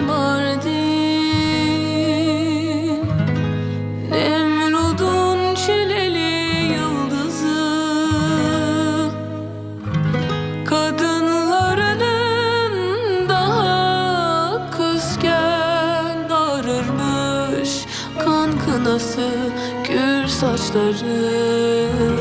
Mardin Nemrud'un çileli yıldızı. Kadınlarının daha kızken ağrırmış Kan kınası gür saçları.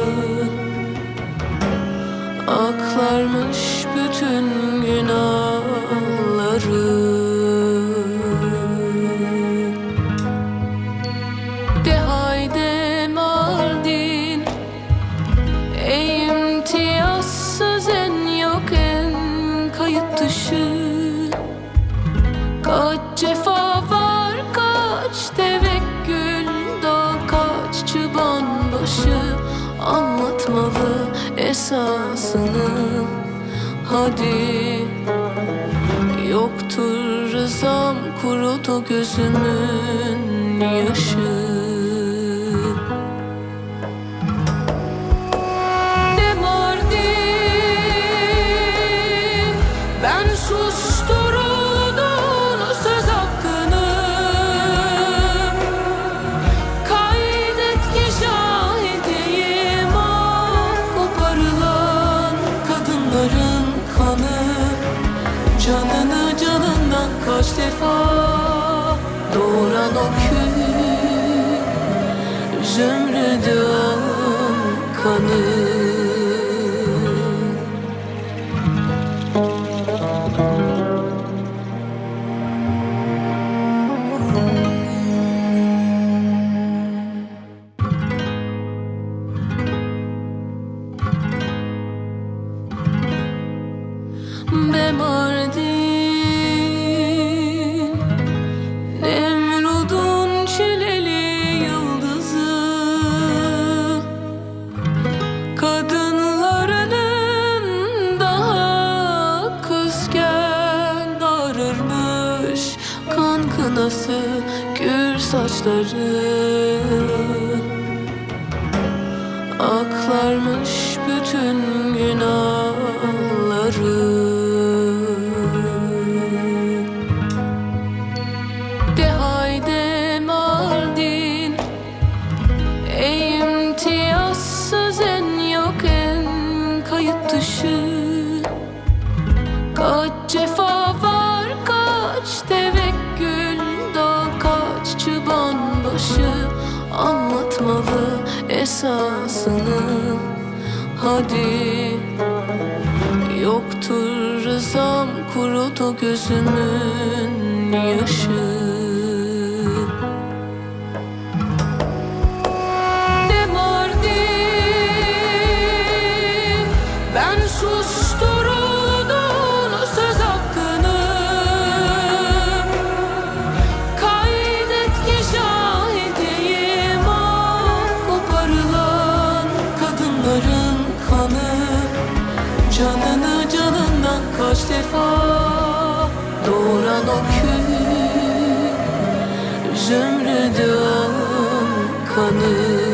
Kaç cefa var kaç tevekkül da kaç çıban başı Anlatmalı esasını. Hadi Yoktur rızam kurudu gözümün yaşı canından kaç defa doğuran o kül. Zümrüdün kanı Kınası gür saçları? Aklarmış bütün günahları. De haydi Mardin imtiyazsız en yok en kayıt dışı. Kaç cefa Anlatmalı esasını. Hadi. Yoktur rızam kurudu gözümün yaşı kül Zümrüdün kanı